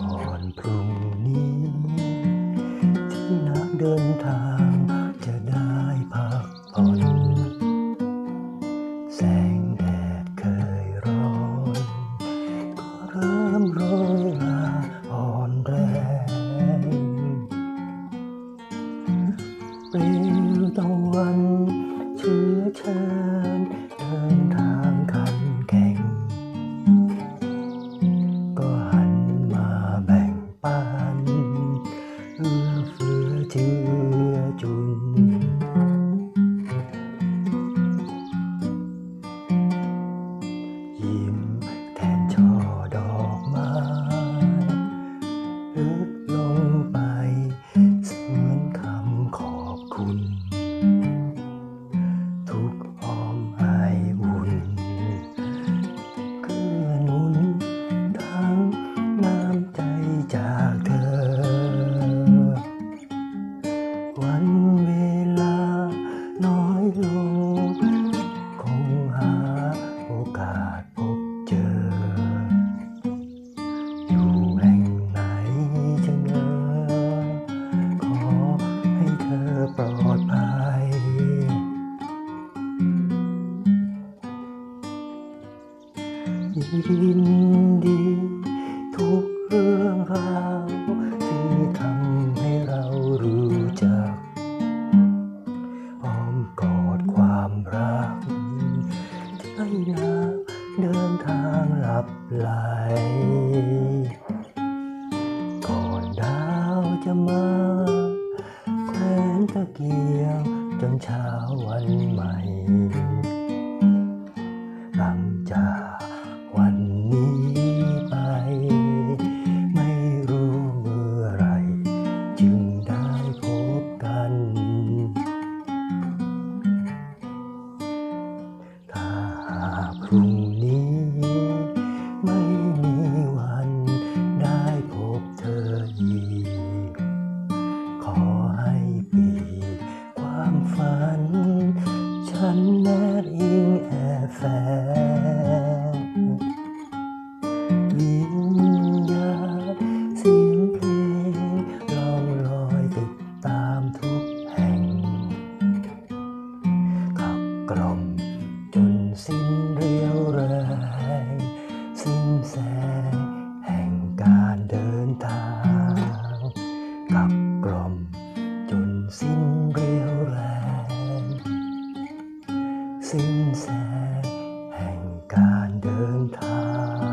ก่อนพรุ่งนี้ ที่นักเดินทางจะได้พักผ่อนแสงแดดเคยร้อน ก็เริ่มร้อยราอ่อนแรงเปลวตะวันเชื้อเชิญ ยินดี ทุกเรื่องราวที่ทำให้เรารู้จักอ้อมกอดความรักใจนาเดินทางหลับไหลก่อนดาวจะมาแควนตะเกียงจนเช้าวันใหม่ ฝัน ฉันแนบอิงแอบแฝงวิญญาเสียงเพลงลองลอยติดตามทุกแห่ง ขับกล่อมจนสิ้นเรียวแรงสิ้นแสง สิ้นแสงแห่งการเดินทาง